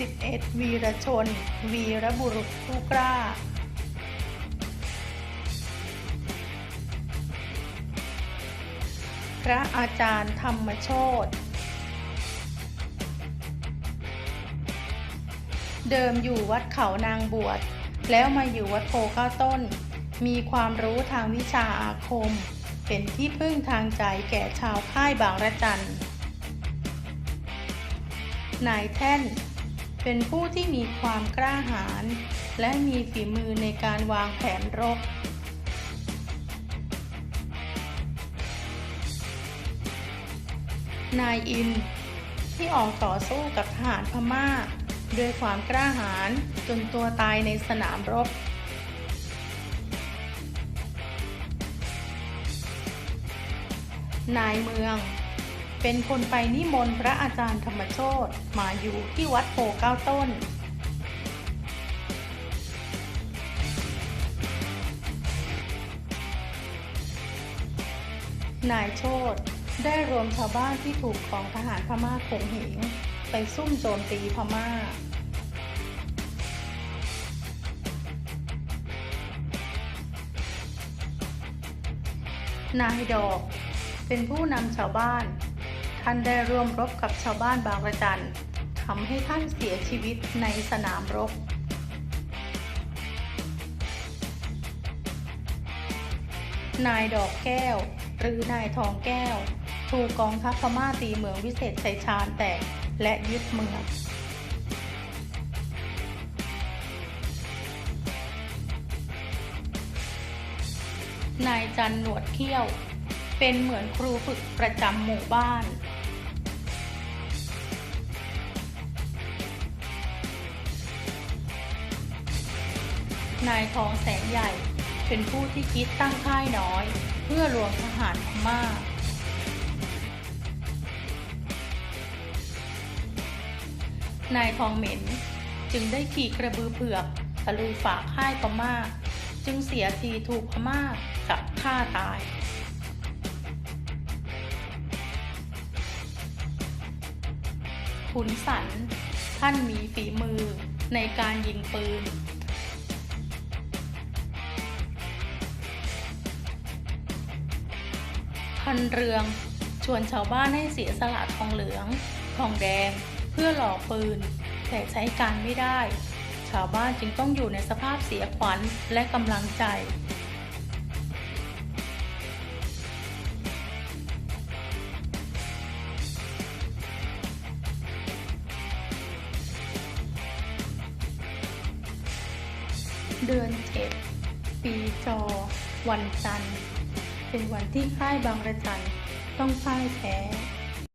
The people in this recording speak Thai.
11 วีรชน วีรบุรุษผู้กล้า พระอาจารย์ธรรมโชตเดิมอยู่วัดเขานางบวช แล้วมาอยู่วัดโพเก้าต้น มีความรู้ทางวิชาอาคม เป็นที่พึ่งทางใจแก่ชาวค่ายบางระจันนายแท่น เป็นผู้ที่มีความกล้าหาญและมีฝีมือในการวางแผนรบ นายอิน ที่ออกต่อสู้กับทหารพม่า ด้วยความกล้าหาญจนตัวตายในสนามรบ นายเมือง เป็นคนไปนิมนต์พระอาจารย์ธรรมโชตมาอยู่ที่วัดโพเก้าต้น นายโชตได้รวมชาวบ้านที่ถูกของทหารพม่าข่มเหงไปซุ่มโจมตีพม่า นายดอกเป็นผู้นำชาวบ้าน ท่านได้ร่วมรบกับชาวบ้านบางระจันทำให้ท่านเสียชีวิตในสนามรบ นายดอกแก้ว หรือนายทองแก้ว ถูกกองทัพพม่าตีเมืองวิเศษชัยชาญแตกและยึดเมืองนายจันหนวดเขี้ยว เป็นเหมือนครูฝึกประจำหมู่บ้าน นายทองแสงใหญ่ เป็นผู้ที่คิดตั้งค่ายน้อย เพื่อรวมทหารพม่านายทองเหม็นจึงได้ขี่กระบือเผือกตะลุยฝากค่ายพม่า จึงเสียทีถูกพม่าจับฆ่าตาย ขุนสันท่านมีฝีมือในการยิงปืน พันเรือง ชวนชาวบ้านให้เสียสละทองเหลือง ทองแดง เพื่อหล่อปืน แต่ใช้การไม่ได้ ชาวบ้านจึงต้องอยู่ในสภาพเสียขวัญและกำลังใจเดือนเจ็ดปีจอ วันจันทร์ เป็นวันที่ค่ายบางระจันต้องพ่ายแพ้